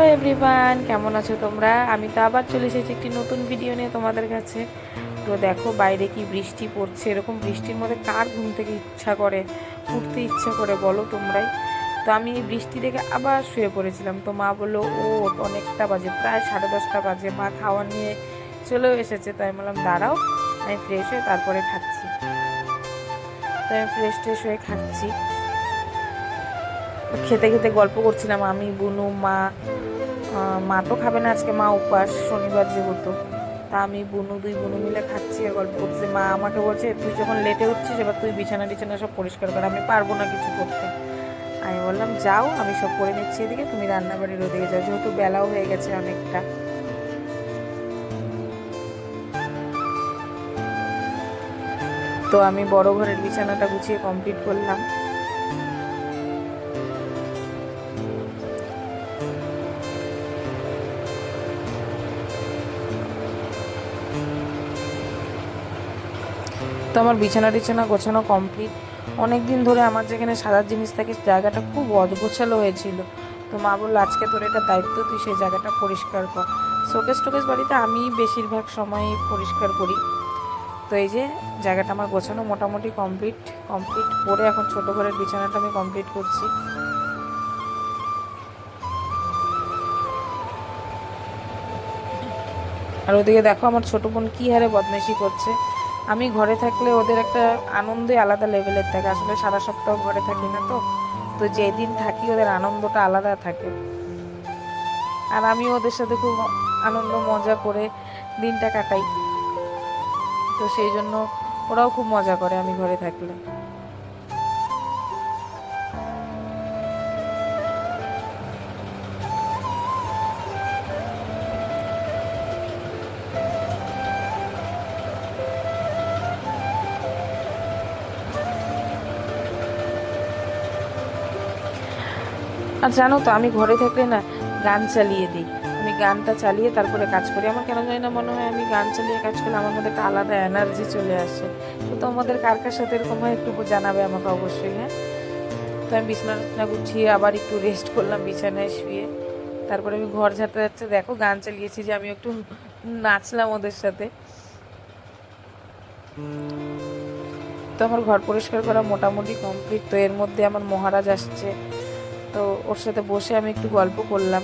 Hello everyone কেমন আছো তোমরা? আমি তো আবার চলে এসেছি একটি নতুন ভিডিও নিয়ে তোমাদের কাছে। তো দেখো বাইরে কি বৃষ্টি পড়ছে, এরকম বৃষ্টির মধ্যে কার ঘুম থেকে ইচ্ছা করে, উঠতে ইচ্ছা করে বলো তোমরাই। তো আমি এই বৃষ্টি দেখে আবার শুয়ে পড়েছিলাম। তো মা বলল, ও, অনেকটা বাজে, প্রায় সাড়ে দশটা বাজে। মা খাওয়া নিয়ে চলেও এসেছে। তাই বললাম, দাঁড়াও, আমি ফ্রেশ হয়ে তারপরে খাচ্ছি। তো আমি ফ্রেশ ট্রেশ হয়ে খাচ্ছি। খেতে খেতে গল্প করছিলাম, আমি, বুনু, মা মা তো খাবে না আজকে, মা উপাস, শনিবার যেহেতু। তা আমি, বুনু, দুই বুনু মিলে খাচ্ছি আর গল্প করছি। মা আমাকে বলছে, তুই যখন লেটে উঠছিস, এবার তুই বিছানা টিছানা সব পরিষ্কার কর, আমি পারব না কিছু করতে। আমি বললাম, যাও, আমি সব করে নিচ্ছি এদিকে, তুমি রান্নাবাড়ির ওদিকে যাও, যেহেতু বেলাও হয়ে গেছে অনেকটা। তো আমি বড় ঘরের বিছানাটা গুছিয়ে কমপ্লিট করলাম। আমার বিছানা টিছানা গোছানো কমপ্লিট অনেক দিন ধরে আমার যেখানে সাজার জিনিস থাকে জায়গাটা খুব অজগোছালো হয়েছিল। তো মা বলল, আজকে তোর এটা দায়িত্ব, তুই সেই জায়গাটা পরিষ্কার কর। শোকেস টোকেস বাড়িতে আমি বেশিরভাগ সময় পরিষ্কার করি। তো এই যে, জায়গাটা আমার গোছানো মোটামুটি কমপ্লিট কমপ্লিট করে এখন ছোটো ঘরের বিছানাটা আমি কমপ্লিট করছি। আর ওদিকে দেখো আমার ছোটো বোন কী হারে বদমাইশি করছে। আমি ঘরে থাকলে ওদের একটা আনন্দই আলাদা লেভেলের থাকে। আসলে সারা সপ্তাহ ঘরে থাকি না তো। তো যেদিন থাকি ওদের আনন্দটা আলাদা থাকে। আর আমি ওদের সাথে খুব আনন্দ, মজা করে দিনটা কাটাই। তো সেই জন্য ওরাও খুব মজা করে আমি ঘরে থাকলে। আর জানো তো, আমি ঘরে থাকলে না গান চালিয়ে দিই। আমি গানটা চালিয়ে তারপরে কাজ করি। আমার কেন জানি না মনে হয় আমি গান চালিয়ে কাজ করলে আমার মধ্যে একটা আলাদা এনার্জি চলে আসে। তো তোমাদের কার কার সাথে এরকম হয় একটু জানাবে আমাকে অবশ্যই হ্যাঁ? তো আমি বিছানা গুছিয়ে আবার একটু রেস্ট করলাম, বিছানায় শুয়ে। তারপরে আমি ঘর ঝাঁটতে যাচ্ছে দেখো গান চালিয়েছি যে আমি একটু নাচলাম ওদের সাথে। তো আমার ঘর পরিষ্কার করা মোটামুটি কমপ্লিট তো এর মধ্যে আমার মহারাজ আসছে। তো ওর সাথে বসে আমি একটু গল্প করলাম।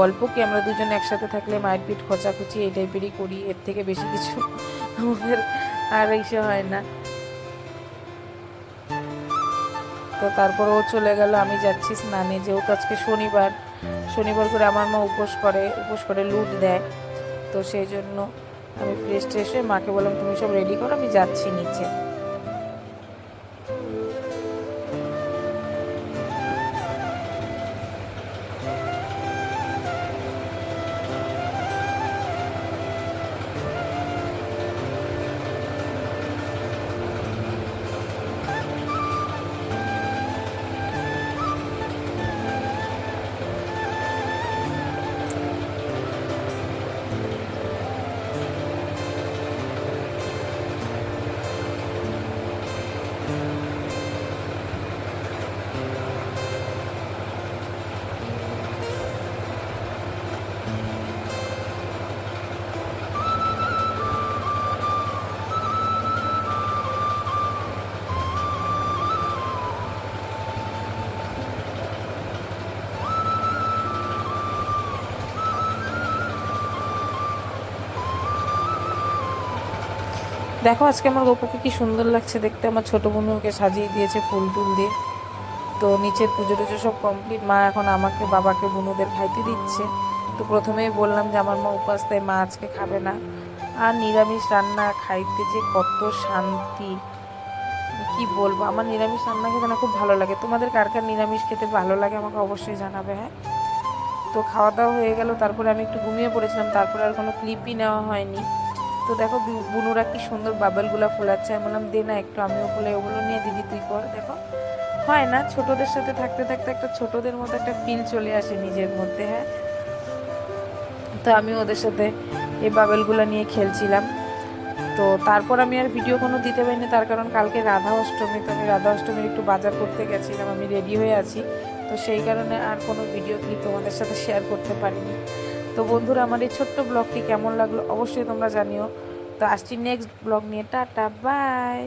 গল্প কি আমরা দুজন একসাথে থাকলে মায়ের পিঠ খোঁচাখুচি এই টাইপেরই করি, এর থেকে বেশি কিছু আমাদের আর ইসে হয় না। তো তারপর ও চলে গেল, আমি যাচ্ছি স্নানে, যেহেতু আজকে শনিবার শনিবার করে আমার মা উপোস করে উপোস করে লুট দেয়। তো সেই জন্য আমি ফ্রেশ ট্রেশ হয়ে মাকে বললাম, তুমি সব রেডি করো, আমি যাচ্ছি নিচে। দেখো আজকে আমার গোপুকে কি সুন্দর লাগছে দেখতে। আমার ছোটো বোনু ওকে সাজিয়ে দিয়েছে ফুল টুল দিয়ে। তো নিচের পুজো টুজো সব কমপ্লিট মা এখন আমাকে, বাবাকে, বুনুদের খাইতে দিচ্ছে। তো প্রথমেই বললাম যে আমার মা উপাস, তাই মা আজকে খাবে না। আর নিরামিষ রান্না খাইতে যে কত শান্তি। কি বলব? আমার নিরামিষ রান্না খেতে না খুব ভালো লাগে। তোমাদের কার কার নিরামিষ খেতে ভালো লাগে আমাকে অবশ্যই জানাবে হ্যাঁ? তো খাওয়া দাওয়া হয়ে গেল, তারপরে আমি একটু ঘুমিয়ে পড়েছিলাম, তারপরে আর কোনো ক্লিপই নেওয়া হয়নি। তো দেখো বুনুরা কি সুন্দর বাবেলগুলো ফোলাচ্ছে। আমি বললাম, দে না একটু, আমিও ফুলাই, ওগুলো নিয়ে দিদি তুই কর। দেখো, হয় না, ছোটদের সাথে থাকতে থাকতে একটা ছোটদের মতো একটা ফিল চলে আসে নিজের মধ্যে হ্যাঁ? তো আমি ওদের সাথে এই বাবেলগুলো নিয়ে খেলছিলাম। তো তারপর আমি আর ভিডিও কোনো দিতে পারিনি, তার কারণ কালকে রাধা অষ্টমী, তো আমি রাধা অষ্টমীর একটু বাজার করতে গেছিলাম, আমি রেডি হয়ে আছি। তো সেই কারণে আর কোনো ভিডিও ক্লিপ তোমাদের সাথে শেয়ার করতে পারিনি। তো বন্ধুরা, আমার এই ছোট্ট ব্লগটি কেমন লাগল অবশ্যই তোমরা জানিও। তো আসছি নেক্সট ব্লগ নিয়ে। Tata bye